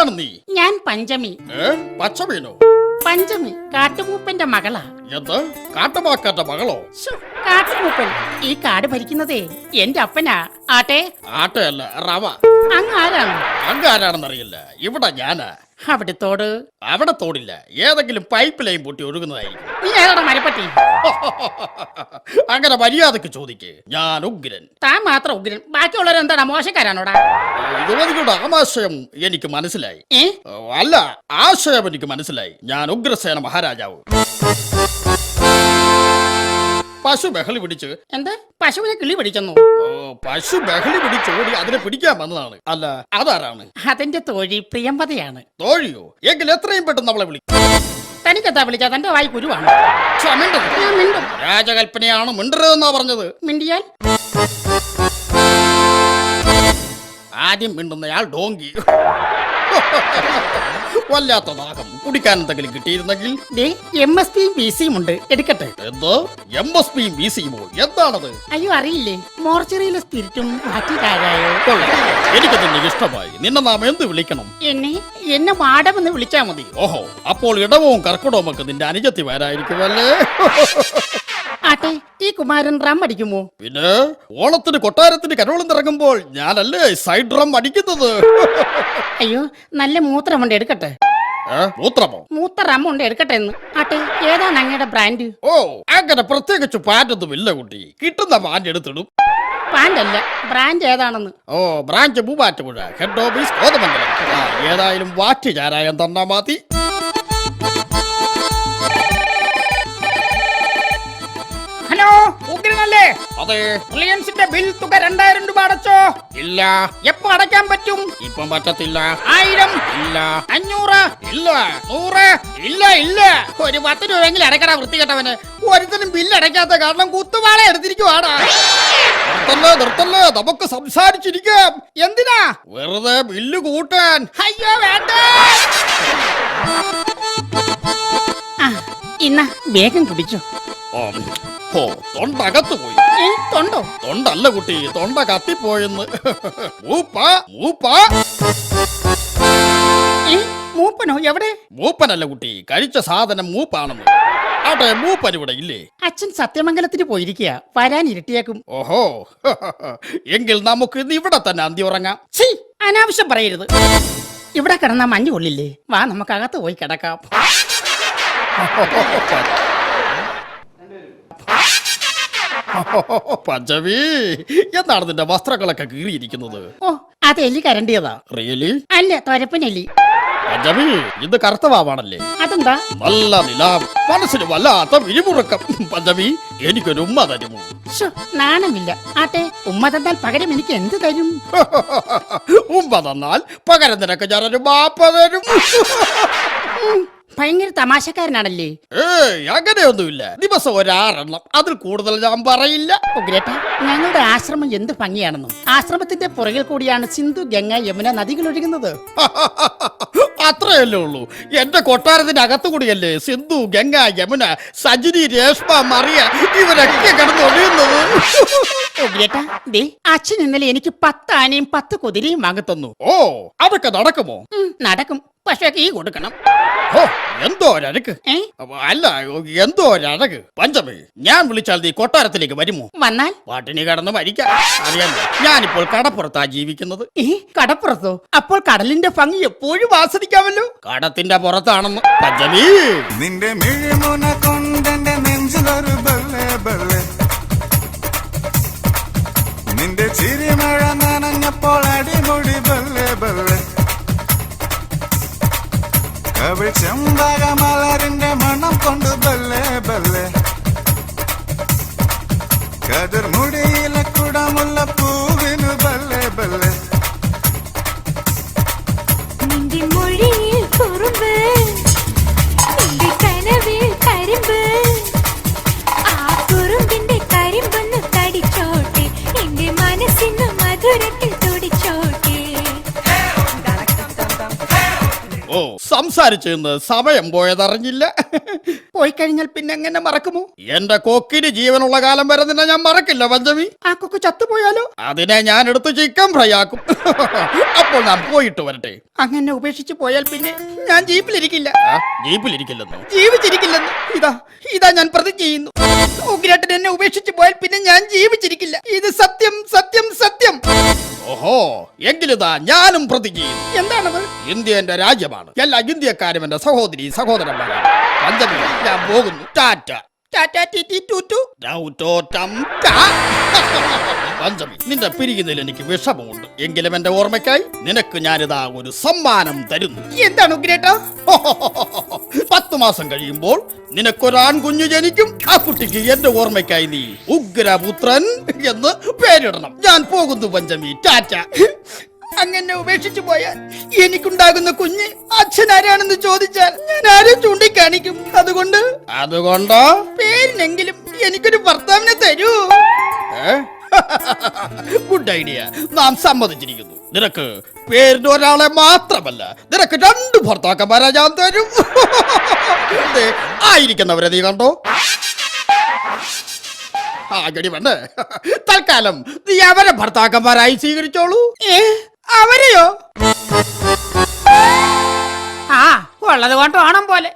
ആരാണ് നീ? ഞാൻ പഞ്ചമി. ഏ? പച്ചമീനോ? പഞ്ചമി കാട്ടുമൂപ്പന്റെ മകളാ. എന്ത്? കാട്ടുമാക്കാറ്റ മകളോ? കാട്ടുമൂപ്പൻ ഈ കാട് ഭരിക്കുന്നതേ എന്റെ അപ്പനാ. ആട്ടെ? ആട്ടയല്ല റവ. അങ്ങ് ആരാണ്? അങ്ങ് ആരാണെന്നറിയില്ല. ഇവിടെ ഞാനാ. തോട്? അവിടെ തോടില്ല. ഏതെങ്കിലും പൈപ്പ് ലൈൻ പൊട്ടി ഒഴുകുന്നതായിരിക്കും. നീ ഏതാടാ മരപ്പട്ടി? അങ്ങനെ മര്യാദയ്ക്ക് ചോദിക്കേ. ഞാൻ ഉഗ്രൻ. താൻ മാത്രം ഉഗ്രൻ. ബാക്കിയുള്ളവരെന്താണ് മോശക്കാരാണോടാ? യുവതിയുടെ ആമാശയം എനിക്ക് മനസ്സിലായി. ഏ? അല്ല ആശയം എനിക്ക് മനസ്സിലായി. ഞാൻ ഉഗ്രസേന മഹാരാജാവ്. പശു ബഹളി പിടിച്ച് എന്താ? പശുവിനെ കിളി പിടിച്ചെന്നു? ഓ, പശു ബഹളി പിടിച്ചോടി അതിനെ പിടിക്കാൻ വന്നതാണ്. അല്ല അതാരാണ്? അതിന്റെ തോഴി പ്രിയമ്പതയാണ് തോഴിയോ? എങ്കിൽ എത്രയും പെട്ടെന്ന് അവളെ വിളിക്കും തനിക്കെത്താ വിളിച്ചാ? തന്റെ വായി കുരുവാണ്. ഞാൻ മിണ്ടും. രാജകൽപ്പനയാണ് മിണ്ടരുതെന്നാ പറഞ്ഞത്. മിണ്ടിയാൽ? ആദ്യം മിണ്ടുന്നയാൾ ഡോങ്കി. വല്ലാത്ത ദാഹം കുടിക്കാൻ എന്തെങ്കിലും കിട്ടിയിരുന്നെങ്കിൽ? എം എസ് പിയും ബി സിയും ഉണ്ട്. എടുക്കട്ടെ. എന്തോ? എം എസ് പിയും ബി സിയുമോ? എന്താണത്? അയ്യോ അറിയില്ലേ? മോർച്ചറിയിലെ സ്പിരിറ്റും എനിക്ക് തന്നെ ഇഷ്ടമായി. നിന്നെ നാം എന്ത് വിളിക്കണം? എന്നെ എന്നെ മാഡമെന്ന് വിളിച്ചാ മതി. ഓഹോ അപ്പോൾ ഇടവും കർക്കിടവും ഒക്കെ നിന്റെ അനുജത്തി വരായിരിക്കുമല്ലേ ആട്ടെ ഈ കുമാരൻ റം അടിക്കുമോ? പിന്നെ ഓണത്തിന് കൊട്ടാരത്തിന് കരോളം ഇറങ്ങുമ്പോൾ ഞാനല്ലേ സൈഡ് ഡ്രം അടിക്കുന്നത്? അയ്യോ നല്ല മൂത്രമുണ്ട് എടുക്കട്ടെ. മൂത്രമോ? മൂത്ത റം ഉണ്ട് എടുക്കട്ടെ എന്ന്. ആട്ടെ ഏതാണ് അങ്ങയുടെ ബ്രാൻഡ്? ഓ അങ്ങനെ പ്രത്യേകിച്ച് പാറ്റൊന്നും ഇല്ല കുട്ടി. കിട്ടുന്ന പാന്റ് എടുത്തിടും. പാന്റ് അല്ല ബ്രാൻഡ് ഏതാണെന്ന്. ഓ branch Muvattupuzha. Head office Kothamangalam. ഏതായാലും വാറ്റ് ചാരായം തന്നാ മതി. അതെ റിലയൻസിന്റെ ബിൽ തുക രണ്ടായിരം രൂപ അടച്ചോ? ഇല്ല. എപ്പോ അടയ്ക്കാൻ പറ്റും? ഇപ്പം പറ്റത്തില്ല. ആയിരം? ഇല്ല. അഞ്ഞൂറ്? ഇല്ല. നൂറ്? ഇല്ല ഇല്ല. ഒരു പത്ത് രൂപയെങ്കിലും അടയ്ക്കടാ വൃത്തികെട്ടവന്. ഒരുത്തനും ബില്ല് അടയ്ക്കാത്ത കാരണം കുത്തുവാള എടുത്തിരിക്കുവാടാ. നിർത്തല്ലേ നിർത്തല്ലേ. നമുക്ക് സംസാരിച്ചിരിക്കാം. എന്തിനാ? വെറുതെ ബില്ല് കൂട്ടാൻ. അയ്യോ വേണ്ട. ഇന്ന വേഗം കുടിച്ചു. ഓ, ഓ തൊണ്ടകത്ത് പോയി. തൊണ്ടോ? തൊണ്ടല്ല കുട്ടി തൊണ്ട കത്തിപ്പോയെന്ന്. മൂപ്പ മൂപ്പ. മൂപ്പനോ? എവിടെ? മൂപ്പനല്ല കുട്ടി കഴിച്ച സാധനം മൂപ്പാണെന്ന്. ആട്ടെ മൂപ്പൻ ഇവിടെ ഇല്ലേ? അച്ഛൻ സത്യമംഗലത്തിന് പോയിരിക്കുക വരാൻ ഇരുട്ടിയേക്കും. ഓഹോ എങ്കിൽ നമുക്ക് ഇന്ന് ഇവിടെ തന്നെ അന്തി ഉറങ്ങാം. ഛീ, അനാവശ്യം പറയരുത്. ഇവിടെ കിടന്നാ മഞ്ഞ് കൊള്ളില്ലേ? വാ നമുക്ക് അകത്ത് പോയി കിടക്കാം. പഞ്ചവി എന്താണ് നിന്റെ വസ്ത്രങ്ങളൊക്കെ കീറിയിരിക്കുന്നത്? ഓ അത് എലി കരണ്ടിയതാ. റിയലി? അല്ല തൊരപ്പനെലി. പഞ്ചവി ഇത് കറുത്ത വാവാണല്ലേ അതെന്താ? നല്ല നിലാവ് മനസ്സിന് വല്ലാത്ത വിരിമുറുക്കം. പഞ്ചവി എനിക്കൊരു ഉമ്മ തരുമോ? ശ്ശോ, നാണമില്ല. ആട്ടെ ഉമ്മ തന്നാൽ പകരം എനിക്ക് എന്ത് തരും? ഉമ്മ തന്നാൽ പകരം നിനക്ക് ഞാനൊരു മാപ്പ തരും. ഉം, ഭയങ്കര തമാശക്കാരനാണല്ലേ? ഏയ് അങ്ങനെയൊന്നുമില്ല. ദിവസം ഒരാറെണ്ണം. അതിൽ കൂടുതൽ ഞാൻ പറയില്ല. ഞങ്ങളുടെ ആശ്രമം എന്ത് ഭംഗിയാണെന്നും. ആശ്രമത്തിന്റെ പുറകിൽ കൂടിയാണ് സിന്ധു ഗംഗ യമുന നദികൾ ഒഴുകുന്നത്. അത്രയല്ലേ ഉള്ളൂ. എന്റെ കൊട്ടാരത്തിന്റെ അകത്തു കൂടിയല്ലേ സിന്ധു ഗംഗ യമുന സജിനി രേഷ്മ മറിയ ഇവരൊക്കെ കിടന്ന് ഒഴിയുന്നത് ഉഗ്രേട്ട ദേ അച്ഛൻ ഇന്നലെ എനിക്ക് പത്ത് ആനയും പത്ത് കുതിരയും വാങ്ങിത്തന്നു. ഓ അതൊക്കെ നടക്കുമോ? ഉം, നടക്കും. പക്ഷേ ഈ കൊടുക്കണം. ഓ എന്തോ ഒരഴക്ക് ഏ? അല്ല എന്തോ പഞ്ചമി ഞാൻ വിളിച്ചാൽ നീ കൊട്ടാരത്തിലേക്ക് വരുമോ? വന്നാൽ? പാട്ടിനി കടന്ന് മരിക്കാം. അറിയാമോ? ഞാനിപ്പോൾ കടപ്പുറത്താ ജീവിക്കുന്നത്. ഏ കടപ്പുറത്തോ? അപ്പോൾ കടലിന്റെ ഭംഗി എപ്പോഴും ആസ്വദിക്കാമല്ലോ. കടത്തിന്റെ പുറത്താണെന്ന്. പഞ്ചമി. നിന്റെ മിഴിമുന കൊണ്ടെന്റെ നെഞ്ചിലൊരു ബല്ലേ ബല്ലേ നിന്റെ ചിരിമഴ നനഞ്ഞപ്പോൾ അടിമുടി കവിൾ ചെമ്പക മണം കൊണ്ട് ബല്ലേ ബല്ലേ. കതിർ മുടിയിലെ കുടമുള്ള പൂവിനു ബല്ലേ ബല്ലേ. നിന്റെ മൊഴിയിൽ കുറുമ്പ് ഓ സംസാരിച്ചെന്ന് സമയം പോയതറിഞ്ഞില്ല. പോയി കഴിഞ്ഞാൽ പിന്നെ എങ്ങനെ മറക്കുമോ? എന്റെ കൊക്കിന് ജീവനുള്ള കാലം വരെ നിന്നെ ഞാൻ മറക്കില്ല പഞ്ചമി ആ കൊക്ക് ചത്തുപോയാലോ? അതിനെ ഞാൻ എടുത്ത് ചിക്കൻ ഫ്രൈ ആക്കും അപ്പോൾ ഞാൻ പോയിട്ട് വരട്ടെ. അങ്ങനെ ഉപേക്ഷിച്ച് പോയാൽ പിന്നെ ഞാൻ ജീപ്പിലിരിക്കില്ല. ജീപ്പിലിരിക്കില്ലെന്നോ? ജീവിച്ചിരിക്കില്ലെന്ന്. ഇതാ ഇതാ ഞാൻ പ്രതിജ്ഞ ചെയ്യുന്നു ഉഗ്രേട്ടൻ എന്നെ ഉപേക്ഷിച്ച് പോയാൽ പിന്നെ ഞാൻ ജീവിച്ചിരിക്കില്ല. ഇത് സത്യം സത്യം സത്യം. ഓഹോ എങ്കിലിതാ ഞാനും പ്രതി ചെയ്യുന്നു എന്താണത്? ഇന്ത്യ എന്റെ രാജ്യമാണ്. എല്ലാ ഇന്ത്യക്കാരും എന്റെ സഹോദരി സഹോദരന്മാരാണ്. പഞ്ചമി ഞാൻ പോകുന്നു. ടാറ്റ. പഞ്ചമി നിന്റെ പിരിയുന്നതിൽ എനിക്ക് വിഷമമുണ്ട്. എങ്കിലും എന്റെ ഓർമ്മയ്ക്കായി നിനക്ക് ഞാനിതാ ഒരു സമ്മാനം തരുന്നു. എന്താണ് ഉഗ്രേട്ട? പത്തു മാസം കഴിയുമ്പോൾ നിനക്കൊരാൺകുഞ്ഞു ജനിക്കും. ആ കുട്ടിക്ക് എന്റെ ഓർമ്മയ്ക്കായി നീ ഉഗ്രപുത്രൻ എന്ന് പേരിടണം. ഞാൻ പോകുന്നു പഞ്ചമി. ടാറ്റ. അങ്ങനെ ഉപേക്ഷിച്ചു പോയാൽ എനിക്കുണ്ടാകുന്ന കുഞ്ഞ് അച്ഛൻ ആരാണെന്ന് ചോദിച്ചാൽ ഞാൻ ആരെ ചൂണ്ടിക്കാണിക്കും? അതുകൊണ്ട് അതുകൊണ്ടോ? പേരിനെങ്കിലും എനിക്കൊരു ഭർത്താവിനെ തരൂ. ഗുഡ് ഐഡിയ നാം സമ്മതിച്ചിരിക്കുന്നു. നിനക്ക് പേരിന് ഒരാളെ മാത്രമല്ല നിനക്ക് രണ്ട് ഭർത്താക്കന്മാരെ ഞാൻ തരും. ആയിരിക്കുന്നവരെ നീ കണ്ടോ? ആ ഗടി വേണ്ടേ തൽക്കാലം നീ അവരെ ഭർത്താക്കന്മാരായി സ്വീകരിച്ചോളൂ. അവരെയോ? ആ ഉള്ളത് കൊണ്ട് ഓണം പോലെ.